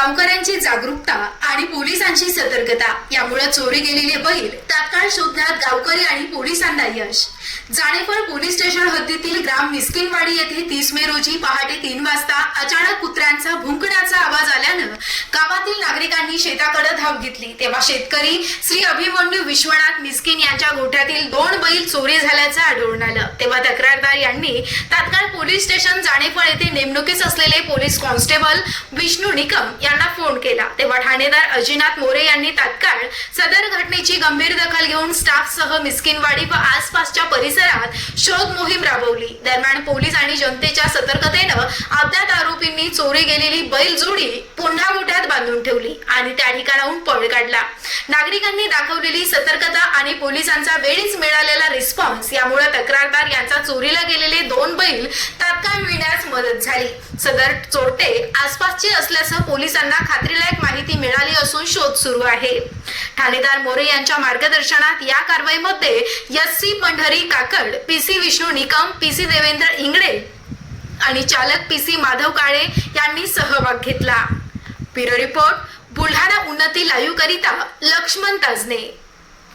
गावकऱ्यांची जागरूकता आणि पोलिसांची सतर्कता यामुळे चोरी गेलेले बैल तात्काळ शोधण्यात गावकरी आणि पोलिसांना यश. जाणेफळ पोलीस स्टेशन हद्दीतील ग्राम मिस्किनवाडी येथे तीस मे रोजी पहाटे तीन वाजता अचानक कुत्र्यांचा भुंकण्याचा गावातील नागरिकांनी शेताकडे धाव घेतली. तेव्हा शेतकरी श्री अभिमन्यू विश्वनाथ मिस्किन यांच्या गोठ्यातील दोन बैल चोरी झाल्याचं आढळून आलं. तेव्हा तक्रारदार यांनी तात्काळ पोलीस स्टेशन जाणेफळ येथे नेमणुकीस असलेले पोलीस कॉन्स्टेबल विष्णू निकम यांना फोन केला. तेव्हा ठाणेदार अजिनाथ मोरे यांनी तात्काळ सदर घटनेची गंभीर दखल घेऊन स्टाफसह मिस्किनवाडी व आसपासच्या परिसरात शोध मोहीम राबवली. दरम्यान पोलीस आणि जनतेच्या सतर्कतेनं अज्ञात आरोपींनी चोरी गेलेली बैल जोडी बांधून ठेवली आणि त्या ठिकाणाहून पळ काढला. नागरिकांनी दाखवलेली सतर्कता आणि पोलिसांचा वेळीच मिळालेला रिस्पॉन्स यामुळे तक्रारदार यांचा चोरीला गेलेले दोन बैल तात्काळ मिळण्यास मदत झाली. सदर चोरटे आसपासचे असल्याचं पोलिसांना खात्रीलायक माहिती मिळाली असून शोध सुरू आहे. ठाणेदार मोरे यांच्या मार्गदर्शनात या कारवाईमध्ये S C Pandhari Kakad P C Vishnu Nikam P C Devendra Ingde आणि चालक पी सी माधव काळे यांनी सहभाग घेतला. ब्युरो रिपोर्ट बुलढाणा उन्नती लाईव्ह करिता लक्ष्मण ताजने.